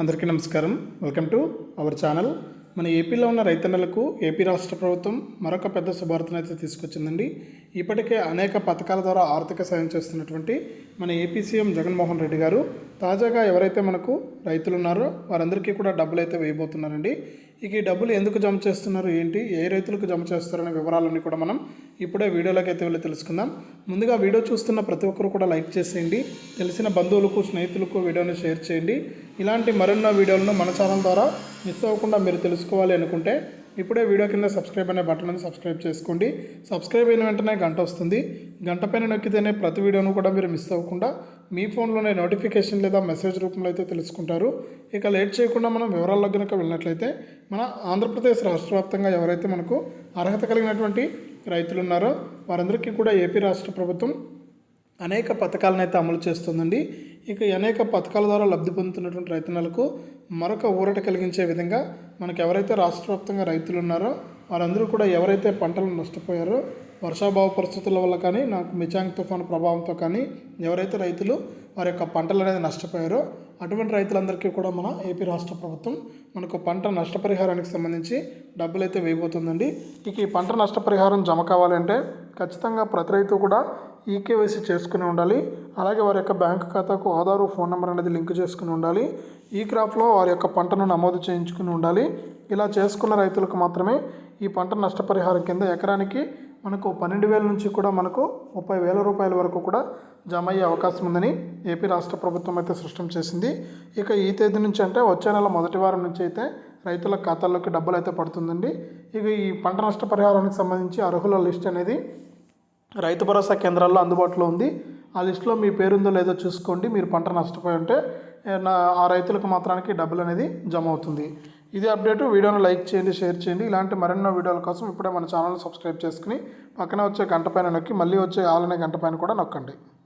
అందరికీ నమస్కారం. Welcome to our channel మన ఏపీలో ఉన్న రైతన్నలకు ఏపీ రాష్ట్ర ప్రభుత్వం మరొక పెద్ద శుభార్తను అయితే తీసుకొచ్చిందండి. ఇప్పటికే అనేక పథకాల ద్వారా ఆర్థిక సాయం చేస్తున్నటువంటి మన ఏపీ సీఎం జగన్మోహన్ రెడ్డి గారు తాజాగా ఎవరైతే మనకు రైతులు ఉన్నారో వారందరికీ కూడా డబ్బులు అయితే వేయబోతున్నారండి. ఇక ఈ డబ్బులు ఎందుకు జమ చేస్తున్నారు? ఏంటి? ఏ రైతులకు జమ చేస్తారనే వివరాలన్నీ కూడా మనం ఇప్పుడే వీడియోలోకి అయితే వెళ్ళి తెలుసుకుందాం. ముందుగా వీడియో చూస్తున్న ప్రతి ఒక్కరు కూడా లైక్ చేసేయండి. తెలిసిన బంధువులకు స్నేహితులకు వీడియోని షేర్ చేయండి. ఇలాంటి మరెన్నో వీడియోలను మన ఛానల్ ద్వారా మిస్ అవ్వకుండా మీరు తెలుసుకోవాలి అనుకుంటే ఇప్పుడే వీడియో కింద సబ్స్క్రైబ్ అనే బటన్ సబ్స్క్రైబ్ చేసుకోండి. సబ్స్క్రైబ్ అయిన వెంటనే గంట వస్తుంది. గంట పైన నొక్కితేనే ప్రతి వీడియోను కూడా మీరు మిస్ అవ్వకుండా మీ ఫోన్లోనే నోటిఫికేషన్ లేదా మెసేజ్ రూపంలో అయితే తెలుసుకుంటారు. ఇక లేట్ చేయకుండా మనం వివరాల్లో కనుక వెళ్ళినట్లయితే మన ఆంధ్రప్రదేశ్ రాష్ట్ర వ్యాప్తంగా ఎవరైతే మనకు అర్హత కలిగినటువంటి రైతులు ఉన్నారో వారందరికీ కూడా ఏపీ రాష్ట్ర ప్రభుత్వం అనేక పథకాలను అయితే అమలు చేస్తుందండి. ఇక అనేక పథకాల ద్వారా లబ్ధి పొందుతున్నటువంటి రైతన్నలకు మరొక ఊరట కలిగించే విధంగా మనకు ఎవరైతే రాష్ట్ర వ్యాప్తంగా రైతులు ఉన్నారో వారందరూ కూడా ఎవరైతే పంటలు నష్టపోయారో వర్షాభావ పరిస్థితుల వల్ల కానీ నాకు మిచాంగ్ తుఫాను ప్రభావంతో కానీ ఎవరైతే రైతులు వారి యొక్క పంటలు అనేది నష్టపోయారో అటువంటి రైతులందరికీ కూడా మన ఏపీ రాష్ట్ర ప్రభుత్వం మనకు పంట నష్టపరిహారానికి సంబంధించి డబ్బులు అయితే వేయబోతుందండి. ఇక ఈ పంట నష్టపరిహారం జమ కావాలంటే ఖచ్చితంగా ప్రతి రైతు కూడా ఈకేవైసీ చేసుకుని ఉండాలి. అలాగే వారి యొక్క బ్యాంక్ ఖాతాకు ఆధారు ఫోన్ నెంబర్ అనేది లింక్ చేసుకుని ఉండాలి. ఈ క్రాప్లో వారి యొక్క పంటను నమోదు చేయించుకుని ఉండాలి. ఇలా చేసుకున్న రైతులకు మాత్రమే ఈ పంట నష్టపరిహారం కింద ఎకరానికి మనకు పన్నెండు వేల నుంచి కూడా మనకు ముప్పై వేల రూపాయల వరకు కూడా జమ అయ్యే అవకాశం ఉందని ఏపీ రాష్ట్ర ప్రభుత్వం అయితే సృష్టం చేసింది. ఇక ఈ తేదీ నుంచి అంటే వచ్చే నెల మొదటి వారం నుంచి అయితే రైతుల ఖాతాల్లోకి డబ్బులు అయితే పడుతుందండి. ఇక ఈ పంట నష్టపరిహారానికి సంబంధించి అర్హుల లిస్ట్ అనేది రైతు భరోసా కేంద్రాల్లో అందుబాటులో ఉంది. ఆ లిస్టులో మీ పేరుందో లేదో చూసుకోండి. మీరు పంట నష్టపోయి ఉంటే నా ఆ రైతులకు మాత్రానికి డబ్బులు అనేది జమ అవుతుంది. ఇది అప్డేట్. వీడియోను లైక్ చేయండి షేర్ చేయండి. ఇలాంటి మరెన్నో వీడియోల కోసం ఇప్పుడే మన ఛానల్ సబ్స్క్రైబ్ చేసుకుని పక్కన వచ్చే గంట పైన నొక్కి మళ్ళీ వచ్చే ఆలనే గంట పైన కూడా నొక్కండి.